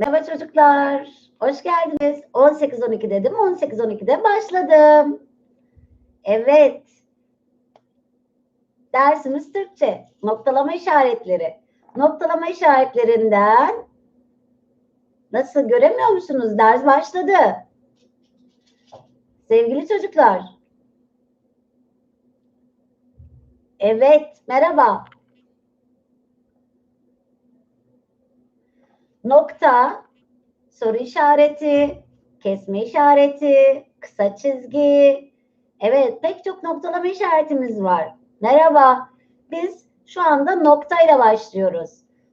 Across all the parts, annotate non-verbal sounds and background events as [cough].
Merhaba çocuklar. Hoş geldiniz. 18-12 dedim. 18-12'de başladım. Evet. Dersimiz Türkçe. Noktalama işaretleri. Noktalama işaretlerinden nasıl göremiyor musunuz? Ders başladı. Sevgili çocuklar. Evet, merhaba. Nokta, soru işareti, kesme işareti, kısa çizgi. Evet, pek çok noktalama işaretimiz var. Merhaba. Biz şu anda noktayla başlıyoruz.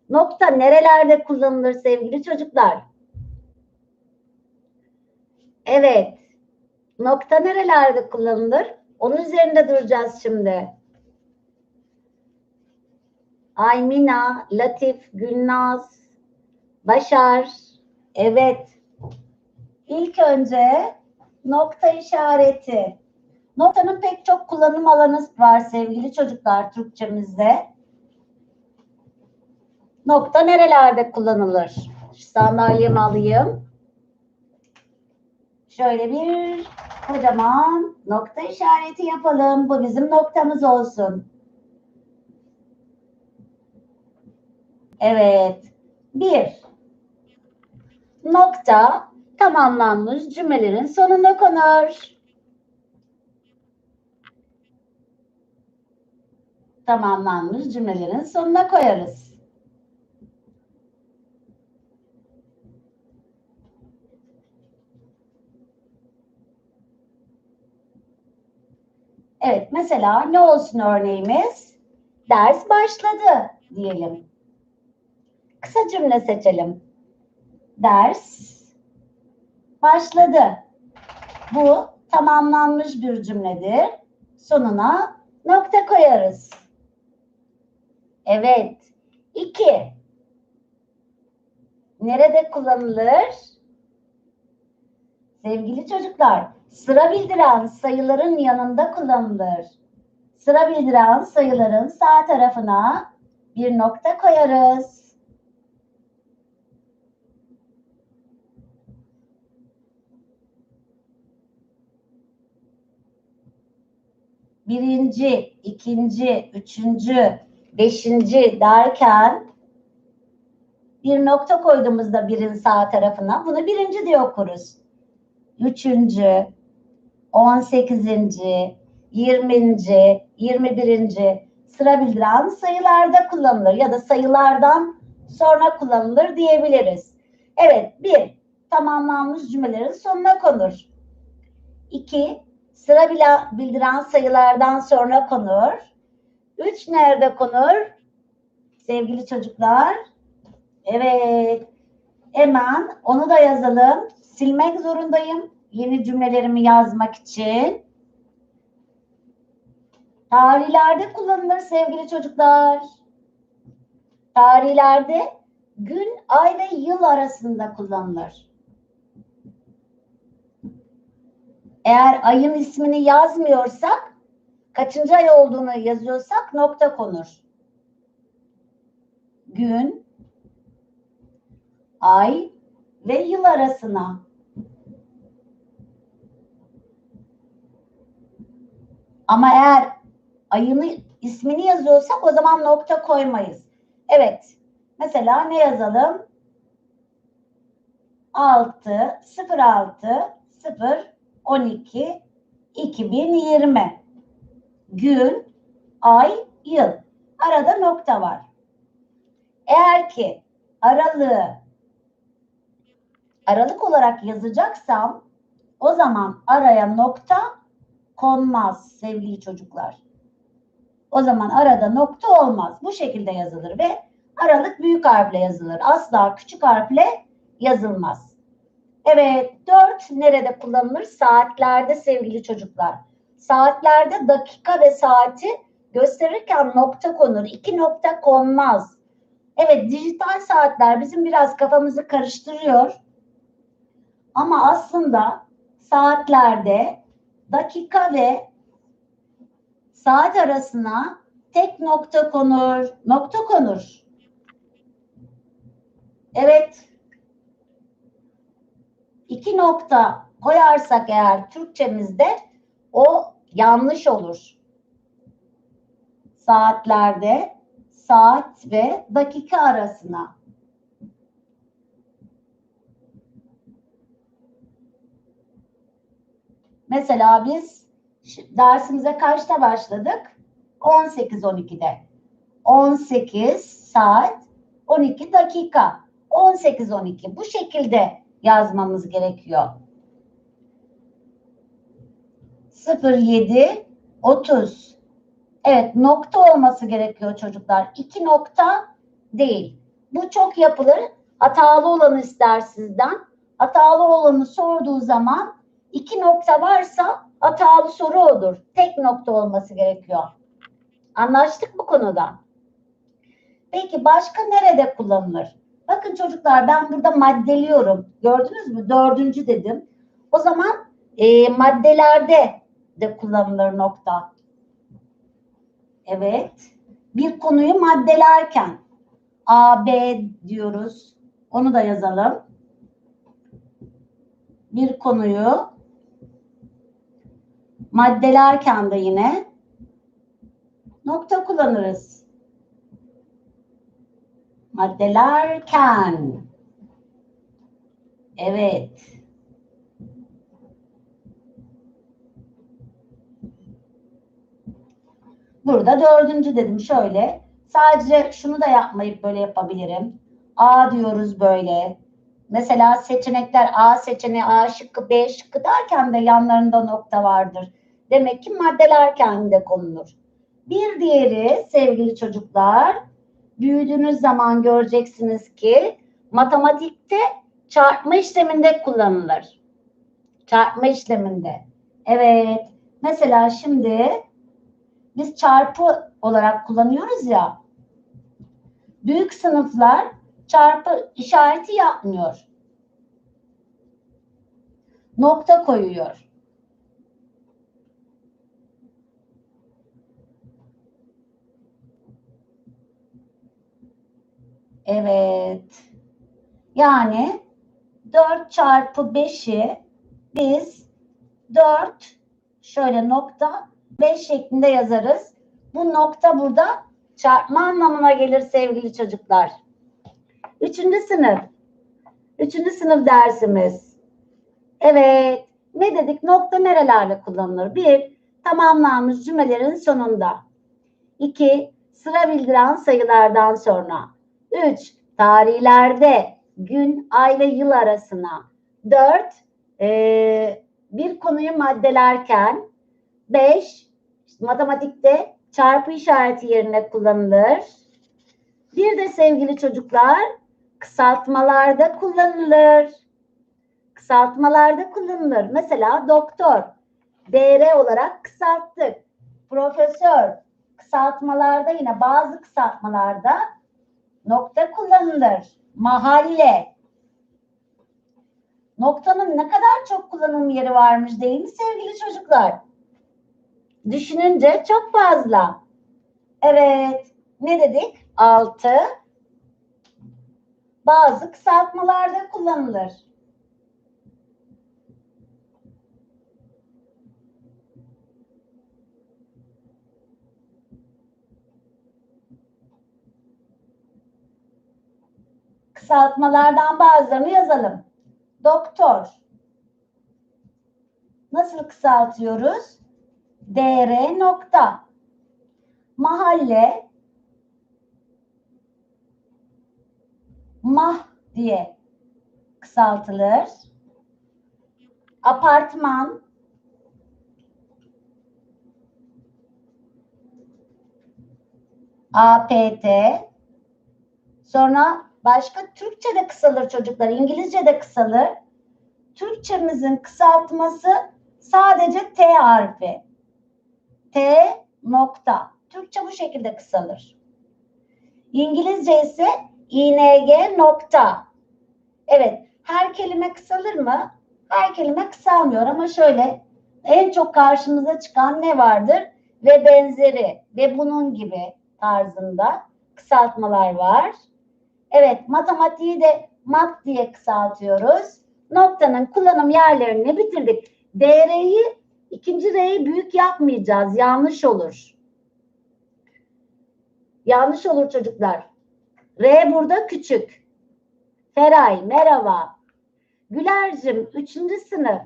Nokta nerelerde kullanılır sevgili çocuklar? Evet. Nokta nerelerde kullanılır? Onun üzerinde duracağız şimdi. Aymina, Latif, Gülnaz, Başar. Evet. İlk önce nokta işareti. Noktanın pek çok kullanım alanı var sevgili çocuklar Türkçemizde. Nokta nerelerde kullanılır? Şu sandalyemi alayım. Şöyle bir kocaman nokta işareti yapalım. Bu bizim noktamız olsun. Evet. Bir. Nokta tamamlanmış cümlelerin sonuna konur. Tamamlanmış cümlelerin sonuna koyarız. Evet, mesela ne olsun örneğimiz? Ders başladı diyelim. Kısa cümle seçelim. Ders başladı. Bu tamamlanmış bir cümledir. Sonuna nokta koyarız. Evet. İki. Nerede kullanılır? Sevgili çocuklar, sıra bildiren sayıların yanında kullanılır. Sıra bildiren sayıların sağ tarafına bir nokta koyarız. Birinci, ikinci, üçüncü, beşinci derken bir nokta koyduğumuzda birin sağ tarafına bunu birinci diye okuruz. Üçüncü, on sekizinci, yirminci, yirmi birinci sıra bildiren sayılarda kullanılır ya da sayılardan sonra kullanılır diyebiliriz. Evet, bir, tamamlanmış cümlelerin sonuna konur. İki, sıra bildiren sayılardan sonra konur. Üç nerede konur? Sevgili çocuklar. Evet. Hemen onu da yazalım. Silmek zorundayım. Yeni cümlelerimi yazmak için. Tarihlerde kullanılır sevgili çocuklar. Tarihlerde gün, ay ve yıl arasında kullanılır. Eğer ayın ismini yazmıyorsak, kaçıncı ay olduğunu yazıyorsak nokta konur. Gün, ay ve yıl arasına. Ama eğer ayını ismini yazıyorsak o zaman nokta koymayız. Evet. Mesela ne yazalım? 6 06 0 12 2020 gün, ay, yıl. Arada nokta var. Eğer ki aralığı aralık olarak yazacaksam o zaman araya nokta konmaz sevgili çocuklar. O zaman arada nokta olmaz. Bu şekilde yazılır ve aralık büyük harfle yazılır. Asla küçük harfle yazılmaz. Evet, dört nerede kullanılır? Saatlerde sevgili çocuklar. Saatlerde dakika ve saati gösterirken nokta konur. İki nokta konmaz. Evet, dijital saatler bizim biraz kafamızı karıştırıyor. Ama aslında saatlerde dakika ve saat arasına tek nokta konur. Nokta konur. Evet, iki nokta koyarsak eğer Türkçemizde o yanlış olur. Saatlerde saat ve dakika arasına. Mesela biz dersimize kaçta başladık? 18-12'de. 18 saat 12 dakika. 18-12 bu şekilde yazmamız gerekiyor. 07 30 Evet nokta olması gerekiyor çocuklar. İki nokta değil. Bu çok yapılır. Hatalı olanı ister sizden. Hatalı olanı sorduğu zaman iki nokta varsa hatalı soru olur. Tek nokta olması gerekiyor. Anlaştık bu konuda. Peki başka nerede kullanılır? Bakın çocuklar ben burada maddeliyorum. Gördünüz mü? Dördüncü dedim. O zaman e, maddelerde de kullanılır nokta. Evet. Bir konuyu maddelerken A, B diyoruz. Onu da yazalım. Bir konuyu maddelerken de yine nokta kullanırız. Maddelerken. Evet. Burada dördüncü dedim şöyle. Sadece şunu da yapmayıp böyle yapabilirim. A diyoruz böyle. Mesela seçenekler A seçeneği A şıkkı B şıkkı derken de yanlarında nokta vardır. Demek ki maddelerken de konulur. Bir diğeri sevgili çocuklar büyüdüğünüz zaman göreceksiniz ki matematikte çarpma işleminde kullanılır. Çarpma işleminde. Evet. Mesela şimdi biz çarpı olarak kullanıyoruz ya. Büyük sınıflar çarpı işareti yapmıyor. Nokta koyuyor. Evet. Yani 4 çarpı 5'i biz 4 şöyle nokta 5 şeklinde yazarız. Bu nokta burada çarpma anlamına gelir sevgili çocuklar. Üçüncü sınıf. Üçüncü sınıf dersimiz. Evet. Ne dedik? Nokta nerelerde kullanılır? Bir, tamamlanmış cümlelerin sonunda. İki, sıra bildiren sayılardan sonra. Üç, tarihlerde gün, ay ve yıl arasına. Dört, e, bir konuyu maddelerken. Beş, matematikte çarpı işareti yerine kullanılır. Bir de sevgili çocuklar kısaltmalarda kullanılır. Kısaltmalarda kullanılır. Mesela doktor DR olarak kısalttık. Profesör kısaltmalarda yine bazı kısaltmalarda nokta kullanılır. Mahalle noktanın ne kadar çok kullanım yeri varmış değil mi sevgili çocuklar? Düşününce çok fazla. Evet. Ne dedik? Altı. Bazı kısaltmalarda kullanılır. Kısaltmalardan bazılarını yazalım. Doktor. Nasıl kısaltıyoruz? dr nokta. Mahalle mah diye kısaltılır. Apartman APT sonra başka Türkçe de kısalır çocuklar, İngilizce de kısalır. Türkçemizin kısaltması sadece T harfi. T nokta. Türkçe bu şekilde kısalır. İngilizce ise ing nokta. Evet, her kelime kısalır mı? Her kelime kısalmıyor ama şöyle en çok karşımıza çıkan ne vardır? Ve benzeri ve bunun gibi tarzında kısaltmalar var. Evet, matematiği de mat diye kısaltıyoruz. noktanın kullanım yerlerini bitirdik. DR'yi ikinci R'yi büyük yapmayacağız. Yanlış olur. Yanlış olur çocuklar. R burada küçük. Feray merhaba. Güler'cim üçüncü sınıf.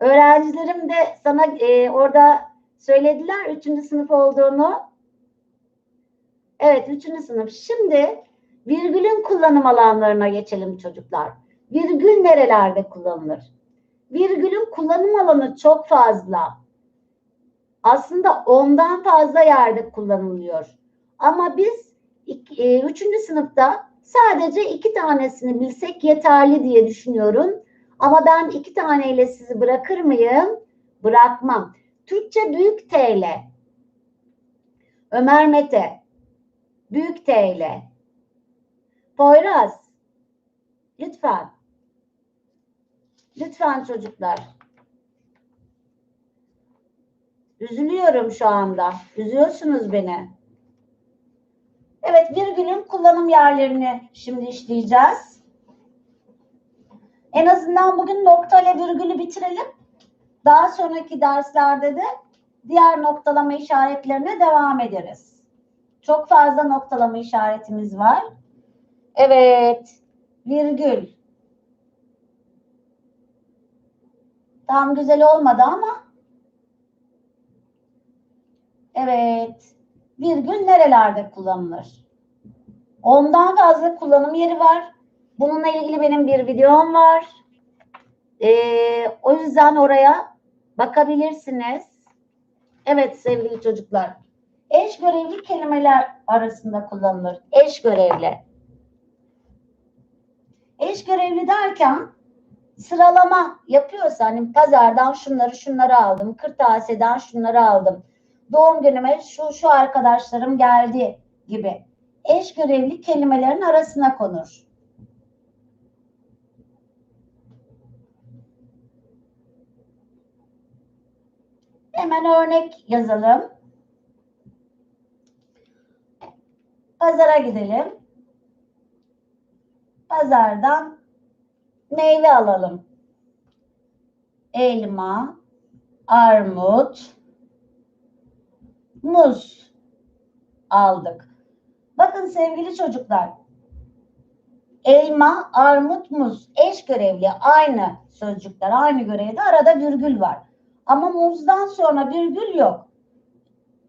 Öğrencilerim de sana e, orada söylediler üçüncü sınıf olduğunu. Evet üçüncü sınıf. Şimdi virgülün kullanım alanlarına geçelim çocuklar. Virgül nerelerde kullanılır? Virgülün kullanım alanı çok fazla. Aslında ondan fazla yerde kullanılıyor. Ama biz ik- e, üçüncü sınıfta sadece iki tanesini bilsek yeterli diye düşünüyorum. Ama ben iki taneyle sizi bırakır mıyım? Bırakmam. Türkçe büyük T ile. Ömer Mete. Büyük T ile. Poyraz. Lütfen. Lütfen çocuklar. Üzülüyorum şu anda. Üzüyorsunuz beni. Evet, virgülün kullanım yerlerini şimdi işleyeceğiz. En azından bugün nokta ile virgülü bitirelim. Daha sonraki derslerde de diğer noktalama işaretlerine devam ederiz. Çok fazla noktalama işaretimiz var. Evet, virgül. Tam güzel olmadı ama. Evet. Virgül nerelerde kullanılır? Ondan fazla kullanım yeri var. Bununla ilgili benim bir videom var. Ee, o yüzden oraya bakabilirsiniz. Evet sevgili çocuklar. Eş görevli kelimeler arasında kullanılır. Eş görevli. Eş görevli derken sıralama yapıyorsa hani pazardan şunları şunları aldım, kırtasiyeden şunları aldım, doğum günüme şu şu arkadaşlarım geldi gibi eş görevli kelimelerin arasına konur. Hemen örnek yazalım. Pazara gidelim. Pazardan meyve alalım. Elma, armut, muz aldık. Bakın sevgili çocuklar. Elma, armut, muz eş görevli aynı sözcükler, aynı görevde arada virgül var. Ama muzdan sonra virgül yok.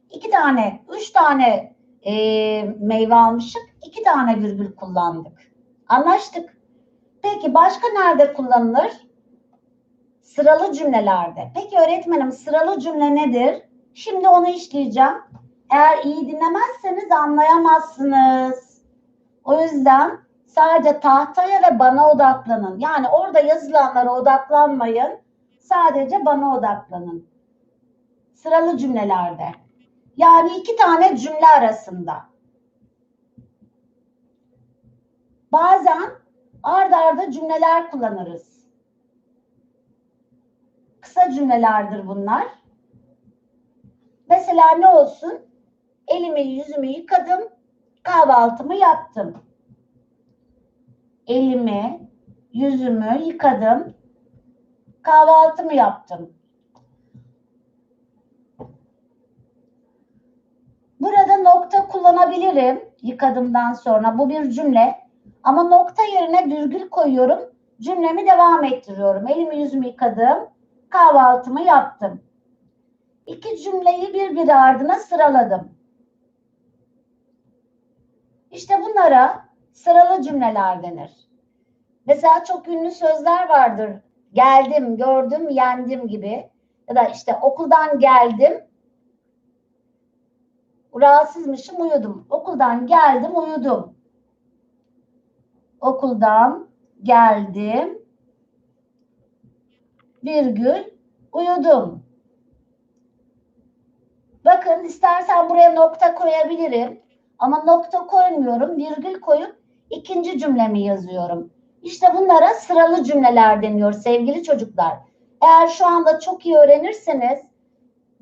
İki tane, üç tane e, meyve almışık, iki tane virgül kullandık. Anlaştık. Peki başka nerede kullanılır? Sıralı cümlelerde. Peki öğretmenim sıralı cümle nedir? Şimdi onu işleyeceğim. Eğer iyi dinlemezseniz anlayamazsınız. O yüzden sadece tahtaya ve bana odaklanın. Yani orada yazılanlara odaklanmayın. Sadece bana odaklanın. Sıralı cümlelerde. Yani iki tane cümle arasında. Bazen ard arda cümleler kullanırız. Kısa cümlelerdir bunlar. Mesela ne olsun? Elimi yüzümü yıkadım, kahvaltımı yaptım. Elimi, yüzümü yıkadım, kahvaltımı yaptım. Burada nokta kullanabilirim yıkadımdan sonra. Bu bir cümle. Ama nokta yerine virgül koyuyorum. Cümlemi devam ettiriyorum. Elimi yüzümü yıkadım, kahvaltımı yaptım. İki cümleyi birbiri ardına sıraladım. İşte bunlara sıralı cümleler denir. Mesela çok ünlü sözler vardır. Geldim, gördüm, yendim gibi. Ya da işte okuldan geldim, rahatsızmışım, uyudum. Okuldan geldim, uyudum. Okuldan geldim, virgül, uyudum. Bakın istersen buraya nokta koyabilirim. Ama nokta koymuyorum. Virgül koyup ikinci cümlemi yazıyorum. İşte bunlara sıralı cümleler deniyor sevgili çocuklar. Eğer şu anda çok iyi öğrenirseniz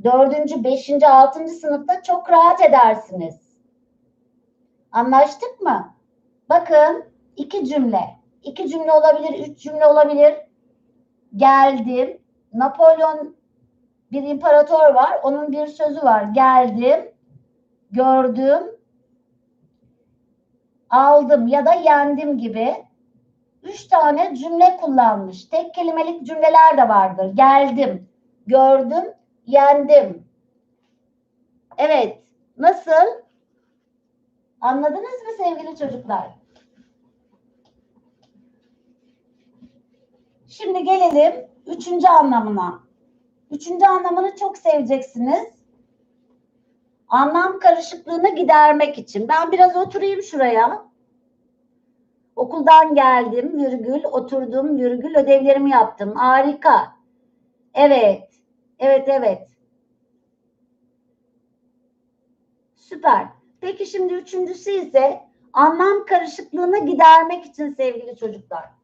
dördüncü, beşinci, altıncı sınıfta çok rahat edersiniz. Anlaştık mı? Bakın iki cümle. iki cümle olabilir, üç cümle olabilir. Geldim. Napolyon bir imparator var. Onun bir sözü var. Geldim, gördüm, aldım ya da yendim gibi üç tane cümle kullanmış. Tek kelimelik cümleler de vardır. Geldim, gördüm, yendim. Evet, nasıl? Anladınız mı sevgili çocuklar? Şimdi gelelim üçüncü anlamına. Üçüncü anlamını çok seveceksiniz. Anlam karışıklığını gidermek için. Ben biraz oturayım şuraya. Okuldan geldim, virgül, oturdum, virgül, ödevlerimi yaptım. Harika. Evet, evet, evet. Süper. Peki şimdi üçüncüsü ise anlam karışıklığını gidermek için sevgili çocuklar.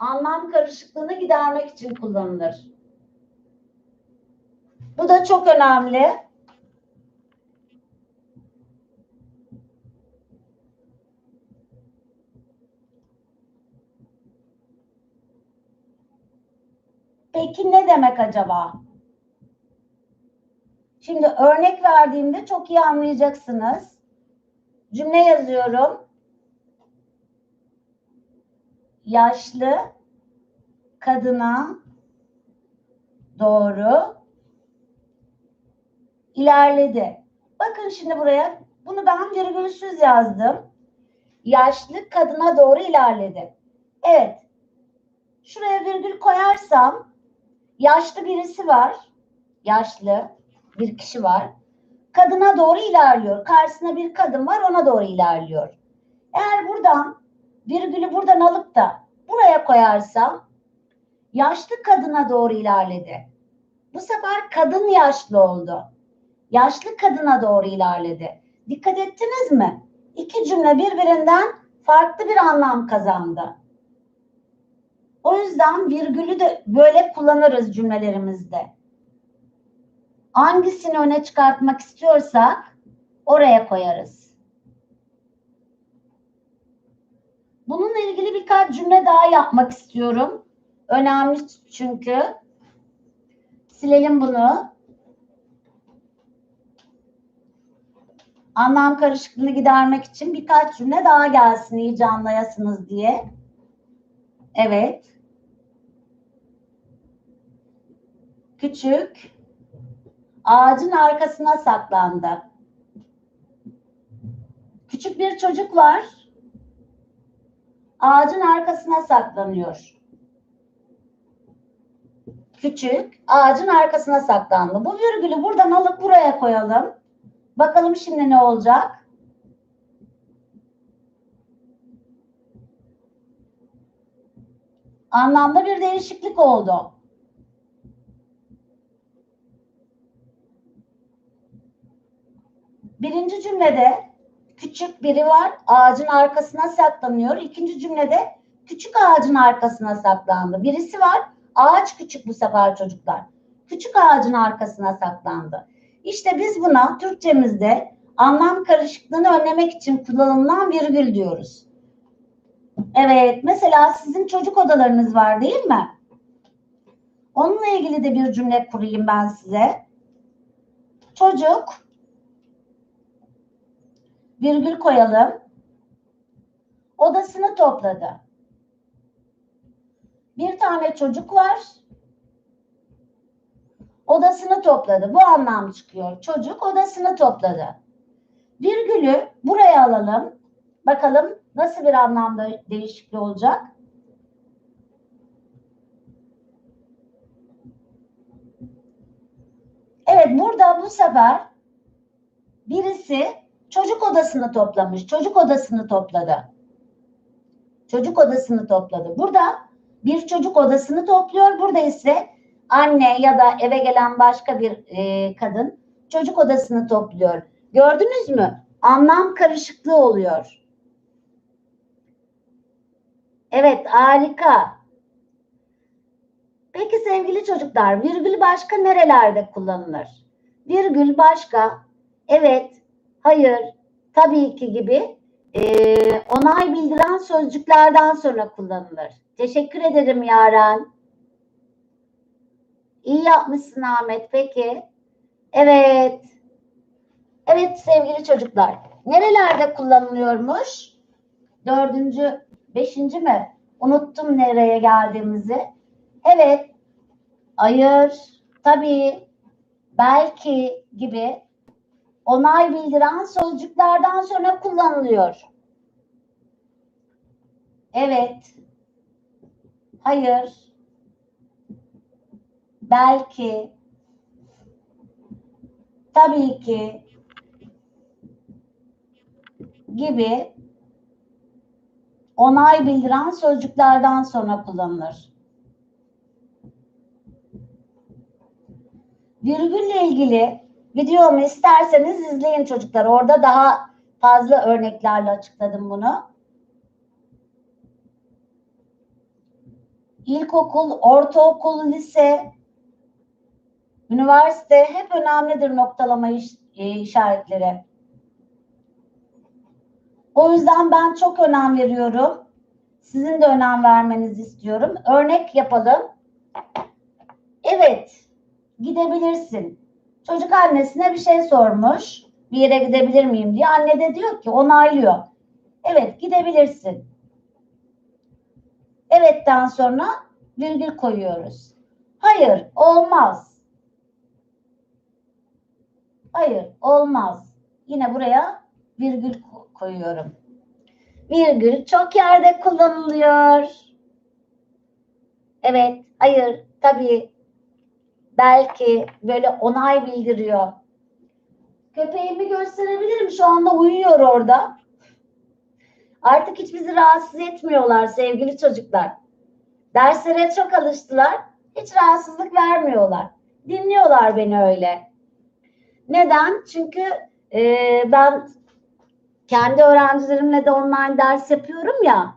Anlam karışıklığını gidermek için kullanılır. Bu da çok önemli. Peki ne demek acaba? Şimdi örnek verdiğimde çok iyi anlayacaksınız. Cümle yazıyorum. Yaşlı kadına doğru ilerledi. Bakın şimdi buraya. Bunu ben virgülsüz yazdım. Yaşlı kadına doğru ilerledi. Evet. Şuraya virgül koyarsam yaşlı birisi var. Yaşlı bir kişi var. Kadına doğru ilerliyor. Karşısına bir kadın var ona doğru ilerliyor. Eğer buradan virgülü buradan alıp da buraya koyarsam yaşlı kadına doğru ilerledi. Bu sefer kadın yaşlı oldu. Yaşlı kadına doğru ilerledi. Dikkat ettiniz mi? İki cümle birbirinden farklı bir anlam kazandı. O yüzden virgülü de böyle kullanırız cümlelerimizde. Hangisini öne çıkartmak istiyorsak oraya koyarız. Bununla ilgili birkaç cümle daha yapmak istiyorum. Önemli çünkü. Silelim bunu. Anlam karışıklığını gidermek için birkaç cümle daha gelsin iyice anlayasınız diye. Evet. Küçük ağacın arkasına saklandı. Küçük bir çocuk var. Ağacın arkasına saklanıyor. Küçük ağacın arkasına saklandı. Bu virgülü buradan alıp buraya koyalım. Bakalım şimdi ne olacak? Anlamda bir değişiklik oldu. Birinci cümlede küçük biri var, ağacın arkasına saklanıyor. İkinci cümlede küçük ağacın arkasına saklandı. Birisi var, ağaç küçük bu sefer çocuklar. Küçük ağacın arkasına saklandı. İşte biz buna Türkçemizde anlam karışıklığını önlemek için kullanılan virgül diyoruz. Evet, mesela sizin çocuk odalarınız var değil mi? Onunla ilgili de bir cümle kurayım ben size. Çocuk virgül koyalım. Odasını topladı. Bir tane çocuk var. Odasını topladı. Bu anlam çıkıyor. Çocuk odasını topladı. Virgülü buraya alalım. Bakalım nasıl bir anlamda değişikliği olacak. Evet burada bu sefer birisi çocuk odasını toplamış. Çocuk odasını topladı. Çocuk odasını topladı. Burada bir çocuk odasını topluyor. Burada ise anne ya da eve gelen başka bir e, kadın çocuk odasını topluyor. Gördünüz mü? Anlam karışıklığı oluyor. Evet, harika. Peki sevgili çocuklar, virgül başka nerelerde kullanılır? Virgül başka, evet, hayır, tabii ki gibi Ee, onay bildiren sözcüklerden sonra kullanılır. Teşekkür ederim Yaren. İyi yapmışsın Ahmet. Peki. Evet. Evet sevgili çocuklar. Nerelerde kullanılıyormuş? Dördüncü, beşinci mi? Unuttum nereye geldiğimizi. Evet. Hayır. Tabii. Belki gibi onay bildiren sözcüklerden sonra kullanılıyor. Evet. Hayır. Belki. Tabii ki. Gibi onay bildiren sözcüklerden sonra kullanılır. Virgülle ilgili videomu isterseniz izleyin çocuklar. Orada daha fazla örneklerle açıkladım bunu. İlkokul, ortaokul, lise, üniversite hep önemlidir noktalama iş, e, işaretleri. O yüzden ben çok önem veriyorum. Sizin de önem vermenizi istiyorum. Örnek yapalım. Evet, gidebilirsin. Çocuk annesine bir şey sormuş. Bir yere gidebilir miyim diye. Anne de diyor ki onaylıyor. Evet, gidebilirsin. Evet'ten sonra virgül koyuyoruz. Hayır, olmaz. Hayır, olmaz. Yine buraya virgül koyuyorum. Virgül çok yerde kullanılıyor. Evet, hayır, tabii, belki böyle onay bildiriyor. Köpeğimi gösterebilirim. Şu anda uyuyor orada. Artık hiç bizi rahatsız etmiyorlar sevgili çocuklar. Derslere çok alıştılar. Hiç rahatsızlık vermiyorlar. Dinliyorlar beni öyle. Neden? Çünkü e, ben kendi öğrencilerimle de online ders yapıyorum ya.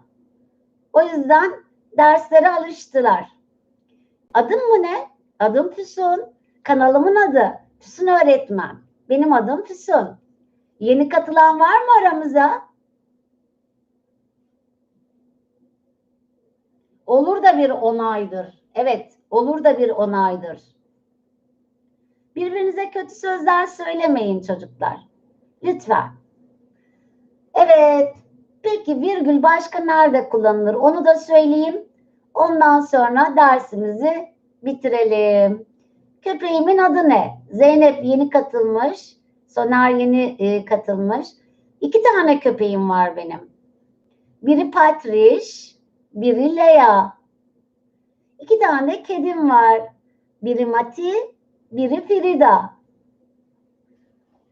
O yüzden derslere alıştılar. Adım mı ne? Adım Füsun. Kanalımın adı Füsun Öğretmen. Benim adım Füsun. Yeni katılan var mı aramıza? Olur da bir onaydır. Evet, olur da bir onaydır. Birbirinize kötü sözler söylemeyin çocuklar. Lütfen. Evet. Peki virgül başka nerede kullanılır? Onu da söyleyeyim. Ondan sonra dersimizi bitirelim. Köpeğimin adı ne? Zeynep yeni katılmış. Soner yeni e, katılmış. İki tane köpeğim var benim. Biri Patriş, biri Lea. İki tane kedim var. Biri Mati, biri Frida.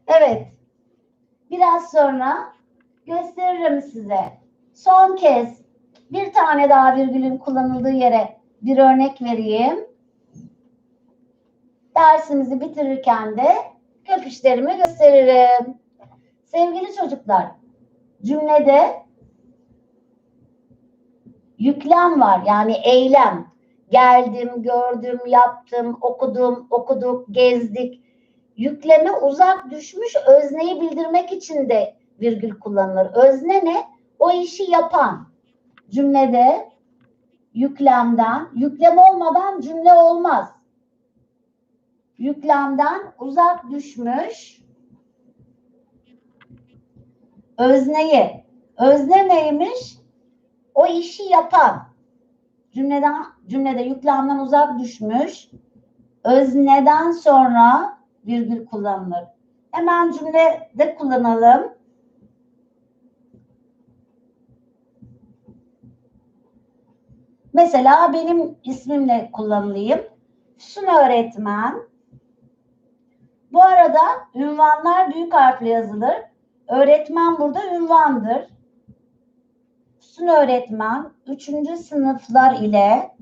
Evet. Biraz sonra gösteririm size. Son kez bir tane daha virgülün kullanıldığı yere bir örnek vereyim. Dersimizi bitirirken de köpüşlerimi gösteririm. Sevgili çocuklar, cümlede yüklem var yani eylem. Geldim, gördüm, yaptım, okudum, okuduk, gezdik. Yükleme uzak düşmüş özneyi bildirmek için de virgül kullanılır. Özne ne? O işi yapan. Cümlede yüklemden, yüklem olmadan cümle olmaz. Yüklemden uzak düşmüş özneyi. Özne neymiş? O işi yapan. Cümleden cümlede yüklemden uzak düşmüş. Özneden sonra virgül kullanılır. Hemen cümlede kullanalım. Mesela benim ismimle kullanılayım. Füsun öğretmen. Bu arada ünvanlar büyük harfle yazılır. Öğretmen burada ünvandır. Füsun öğretmen 3. sınıflar ile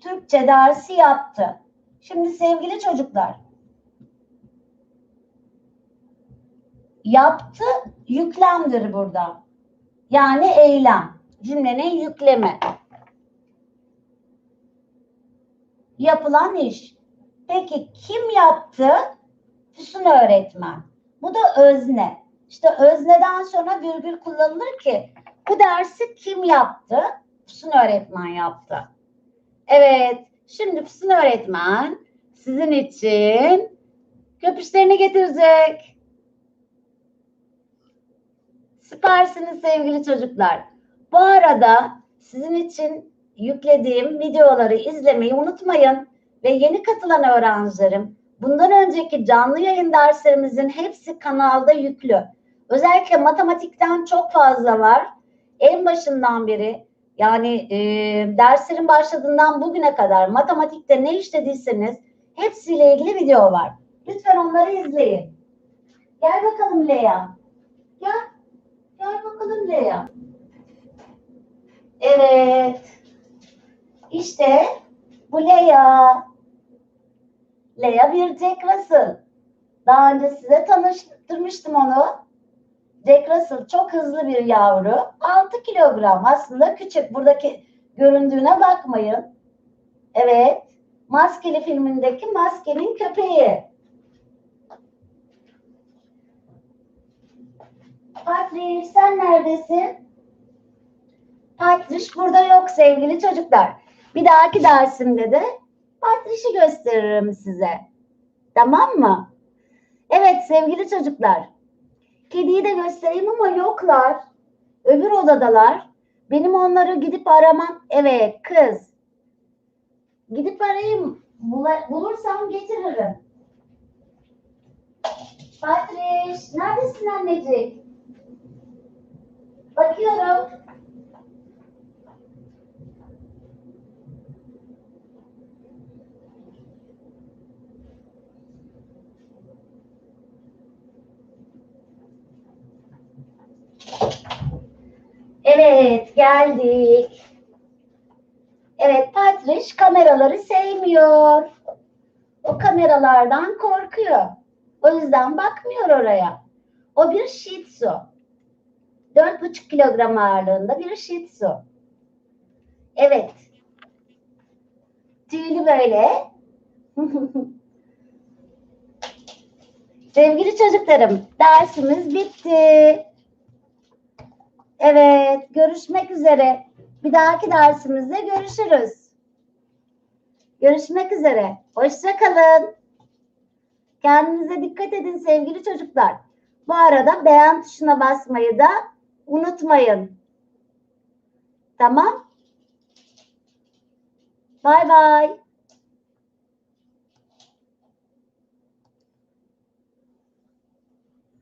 Türkçe dersi yaptı. Şimdi sevgili çocuklar yaptı yüklemdir burada. Yani eylem. Cümlenin yüklemi. Yapılan iş. Peki kim yaptı? Füsun öğretmen. Bu da özne. İşte özneden sonra virgül kullanılır ki bu dersi kim yaptı? Füsun öğretmen yaptı. Evet, şimdi Füsun öğretmen sizin için köpüşlerini getirecek. Süpersiniz sevgili çocuklar. Bu arada sizin için yüklediğim videoları izlemeyi unutmayın ve yeni katılan öğrencilerim bundan önceki canlı yayın derslerimizin hepsi kanalda yüklü. Özellikle matematikten çok fazla var. En başından beri yani e, derslerin başladığından bugüne kadar matematikte ne işlediyseniz hepsiyle ilgili video var. Lütfen onları izleyin. Gel bakalım Leya. Gel. Gel bakalım Leya. Evet. İşte bu Leya. Leya bir Jack Russell. Daha önce size tanıştırmıştım onu. Jack Russell çok hızlı bir yavru. 6 kilogram aslında küçük. Buradaki göründüğüne bakmayın. Evet. Maskeli filmindeki maskenin köpeği. Patrick sen neredesin? Patrick burada yok sevgili çocuklar. Bir dahaki dersimde de Patrick'i gösteririm size. Tamam mı? Evet sevgili çocuklar. Kediyi de göstereyim ama yoklar. Öbür odadalar. Benim onları gidip aramam. Evet kız. Gidip arayayım. Bula- bulursam getiririm. Patriş, neredesin anneciğim? Bakıyorum. Evet, geldik. Evet, Patriş kameraları sevmiyor. O kameralardan korkuyor. O yüzden bakmıyor oraya. O bir Shih Tzu. 4,5 kilogram ağırlığında bir Shih Tzu. Evet. Tüylü böyle. [laughs] Sevgili çocuklarım, dersimiz bitti. Evet, görüşmek üzere. Bir dahaki dersimizde görüşürüz. Görüşmek üzere. Hoşça kalın. Kendinize dikkat edin sevgili çocuklar. Bu arada beğen tuşuna basmayı da unutmayın. Tamam? Bay bay.